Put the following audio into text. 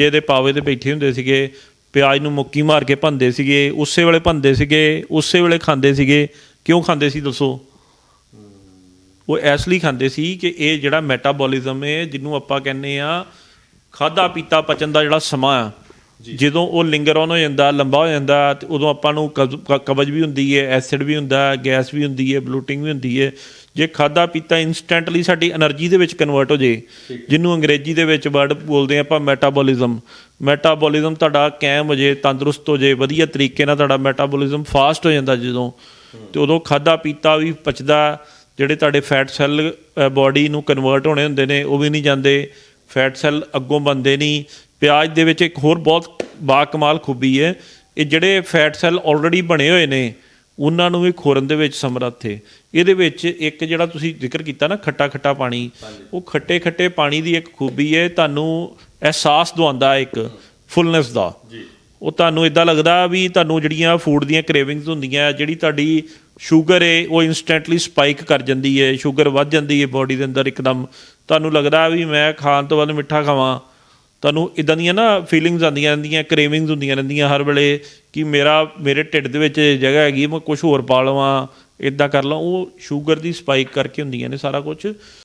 ਮੰਜੇ ਦੇ ਪਾਵੇ ਤੇ ਬੈਠੇ ਹੁੰਦੇ ਸੀਗੇ, ਪਿਆਜ਼ ਨੂੰ ਮੁੱਕੀ ਮਾਰ ਕੇ ਭੰਦੇ ਸੀਗੇ, ਉਸੇ ਵੇਲੇ ਭੰਦੇ ਸੀਗੇ, ਉਸੇ ਵੇਲੇ ਖਾਂਦੇ ਸੀਗੇ। ਕਿਉਂ ਖਾਂਦੇ ਸੀ ਦੱਸੋ? ਉਹ ਇਸ ਲਈ ਖਾਂਦੇ ਸੀ ਕਿ ਇਹ ਜਿਹੜਾ ਮੈਟਾਬੋਲਿਜ਼ਮ ਹੈ, ਜਿਹਨੂੰ ਆਪਾਂ ਕਹਿੰਦੇ ਆ ਖਾਦਾ ਪੀਤਾ ਪਚਣ ਦਾ ਜਿਹੜਾ ਸਮਾਂ ਆ ਜਦੋਂ ਉਹ ਲਿੰਗਰ ਆਨ ਹੋ ਜਾਂਦਾ ਲੰਬਾ ਹੋ ਜਾਂਦਾ ਤੇ ਉਦੋਂ ਆਪਾਂ ਨੂੰ ਕਬਜ਼ ਵੀ ਹੁੰਦੀ ਹੈ ਐਸਿਡ ਵੀ ਹੁੰਦਾ ਗੈਸ ਵੀ ਹੁੰਦੀ ਹੈ ਬਲੂਟਿੰਗ ਵੀ ਹੁੰਦੀ ਹੈ ਜੇ ਖਾਦਾ ਪੀਤਾ ਇਨਸਟੈਂਟਲੀ ਸਾਡੀ એનર્ਜੀ ਦੇ ਵਿੱਚ ਕਨਵਰਟ ਹੋ ਜੇ ਜਿਹਨੂੰ ਅੰਗਰੇਜ਼ੀ ਦੇ ਵਿੱਚ ਵਰਡ ਬੋਲਦੇ ਆਪਾਂ ਮੈਟਾਬੋਲਿਜ਼ਮ ਮੈਟਾਬੋਲਿਜ਼ਮ ਤੁਹਾਡਾ ਕਾਇਮ ਹੋ ਜੇ ਤੰਦਰੁਸਤ ਹੋ ਜੇ ਵਧੀਆ ਤਰੀਕੇ ਨਾਲ ਤੁਹਾਡਾ ਮੈਟਾਬੋਲਿਜ਼ਮ ਫਾਸਟ ਹੋ ਜਾਂਦਾ ਜਦੋਂ। ਤੇ ਉਦੋਂ ਖਾਦਾ ਪੀਤਾ ਵੀ ਪਚਦਾ ਜਿਹੜੇ ਤੁਹਾਡੇ ਫੈਟ ਸੈੱਲ ਬਾਡੀ ਨੂੰ ਕਨਵਰਟ ਹੋਣੇ ਹੁੰਦੇ ਨੇ ਉਹ ਵੀ ਨਹੀਂ ਜਾਂਦੇ। ਫੈਟ ਸੈੱਲ ਅੱਗੋਂ ਬੰਦੇ ਨਹੀਂ ਪਿਆਜ਼ ਦੇ ਵਿੱਚ ਇੱਕ ਹੋਰ ਬਹੁਤ ਬਾ ਕਮਾਲ ਖੂਬੀ ਹੈ। ਇਹ ਜਿਹੜੇ ਫੈਟ ਸੈੱਲ ਆਲਰੇਡੀ ਬਣੇ ਹੋਏ ਨੇ ਉਹਨਾਂ ਨੂੰ ਵੀ ਖੋਰਨ ਦੇ ਵਿੱਚ ਸਮਰੱਥ ਹੈ। ਇਹਦੇ ਵਿੱਚ ਇੱਕ ਜਿਹੜਾ ਤੁਸੀਂ ਜ਼ਿਕਰ ਕੀਤਾ ਨਾ ਖੱਟਾ ਖੱਟਾ ਪਾਣੀ ਉਹ ਖੱਟੇ ਖੱਟੇ ਪਾਣੀ ਦੀ ਇੱਕ ਖੂਬੀ ਹੈ। ਤੁਹਾਨੂੰ ਅਹਿਸਾਸ ਦਵਾਉਂਦਾ ਇੱਕ ਫੁੱਲਨੈਸ ਦਾ। ਜੀ। ਉਹ ਤੁਹਾਨੂੰ ਇਦਾਂ ਲੱਗਦਾ ਵੀ ਤੁਹਾਨੂੰ ਜਿਹੜੀਆਂ ਫੂਡ ਦੀਆਂ ਕ੍ਰੇਵਿੰਗਸ ਹੁੰਦੀਆਂ ਜਿਹੜੀ ਤੁਹਾਡੀ ਸ਼ੂਗਰ ਹੈ ਉਹ ਇਨਸਟੈਂਟਲੀ ਸਪਾਈਕ ਕਰ ਜਾਂਦੀ ਹੈ। ਸ਼ੂਗਰ ਵੱਧ ਜਾਂਦੀ ਹੈ ਬਾਡੀ ਦੇ ਅੰਦਰ ਇੱਕਦਮ। ਤੁਹਾਨੂੰ ਲੱਗਦਾ ਵੀ ਮੈਂ ਖਾਣ ਤੋਂ ਬਾਅਦ ਮਿੱਠਾ ਖਾਵਾਂ। ਤੁਹਾਨੂੰ ਇਦਾਂ ਦੀਆਂ ਨਾ ਫੀਲਿੰਗਸ ਆਉਂਦੀਆਂ ਰਹਿੰਦੀਆਂ ਕ੍ਰੇਵਿੰਗਸ ਹੁੰਦੀਆਂ ਰਹਿੰਦੀਆਂ ਹਰ ਵੇਲੇ ਕਿ ਮੇਰਾ, ਮੇਰੇ ਢਿੱਡ ਦੇ ਵਿੱਚ ਜਗ੍ਹਾ ਹੈਗੀ, ਮੈਂ ਕੁਝ ਹੋਰ ਪਾ ਲਵਾਂ ਇਦਾਂ ਕਰ ਲਾਂ। ਉਹ ਸ਼ੂਗਰ ਦੀ ਸਪਾਈਕ ਕਰਕੇ ਹੁੰਦੀਆਂ ਨੇ ਸਾਰਾ ਕੁਝ